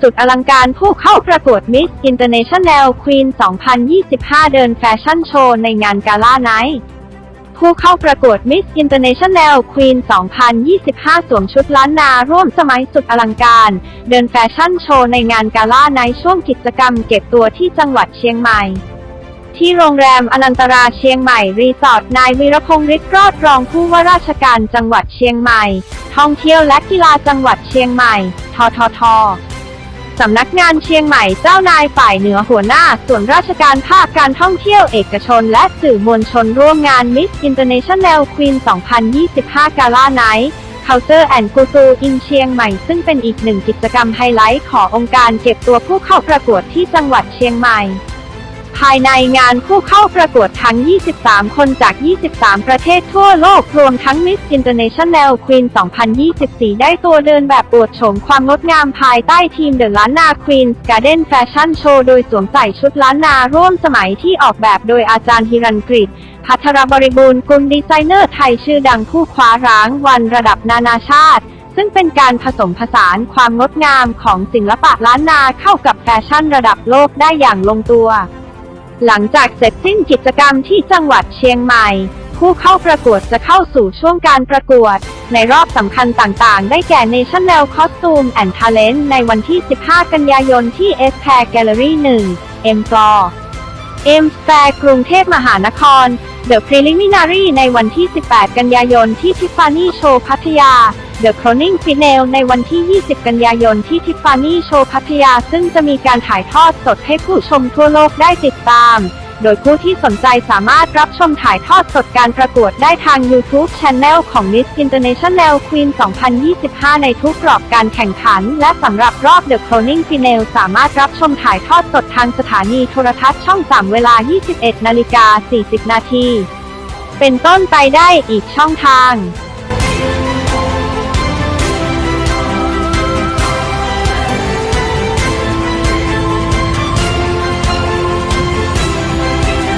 สุดอลังการผู้เข้าประกวด Miss International Queen 2025 เดินแฟชั่นโชว์ในงานกาล่าไนท์ผู้เข้าประกวด Miss International Queen 2025 สวมชุดล้านนาร่วมสมัยสุดอลังการ เดินแฟชั่นโชว์ในงานกาล่าในช่วงกิจกรรมเก็บตัวที่จังหวัดเชียงใหม่ ที่โรงแรมอนันตราเชียงใหม่ รีสอร์ท นายวีรพงษ์ฤทธิ์รอดรองผู้ว่าราชการจังหวัดเชียงใหม่ ท่องเที่ยวและกีฬาจังหวัดเชียงใหม่ ททท สำนักงานเชียงใหม่เจ้านายฝ่ายเหนือหัวหน้า ส่วนราชการภาคการท่องเที่ยวเอกชนและสื่อมวลชนร่วมงาน Miss International Queen 2025 Gala Night Culture and g u z u in เชียงใหม่ ซึ่งเป็นอีกหนึ่งกิจกรรมไฮไลท์ขององค์การเก็บตัวผู้เข้าประกวดที่จังหวัดเชียงใหม่ ภายในงานผู้เข้าประกวดทั้ง 23 คนจาก 23 ประเทศทั่วโลก รวมทั้ง Miss International Queen 2024 ได้ตัวเดินแบบอวดโฉมความงดงามภายใต้ทีมเดอะล้านนา Queen Garden Fashion Show โดยสวมใส่ชุดล้านนาร่วมสมัยที่ออกแบบโดยอาจารย์ฮิรันกฤษพัทรบริบูรณ์กุลดีไซเนอร์ไทยชื่อดังผู้คว้าร้างวันระดับนานาชาติซึ่งเป็นการผสมผสานความงดงามของศิลปะล้านนาเข้ากับแฟชั่นระดับโลกได้อย่างลงตัว หลังจากเสร็จสิ้นกิจกรรมที่จังหวัดเชียงใหม่ ผู้เข้าประกวดจะเข้าสู่ช่วงการประกวด ในรอบสำคัญต่างๆ ได้แก่ National Costume and Talent ในวันที่ 15 กันยายนที่ S p a r Gallery 1 M Floor M Square กรุงเทพมหานคร The Preliminary ในวันที่ 18 กันยายนที่ Tiffany Show พัทยา The Crowning Finale ในวันที่ 20 กันยายนที่ Tiffany Show พัทยา ซึ่งจะมีการถ่ายทอดสดให้ผู้ชมทั่วโลกได้ติดตาม โดยผู้ที่สนใจสามารถรับชมถ่ายทอดสดการประกวดได้ทาง YouTube Channel ของ Miss International Queen 2025 ในทุกรอบการแข่งขัน และสำหรับรอบ The Crowning Finale สามารถรับชมถ่ายทอดสดทางสถานีโทรทัศน์ช่อง 3 เวลา 21นาฬิกา40 นาที เป็นต้นไปได้อีกช่องทาง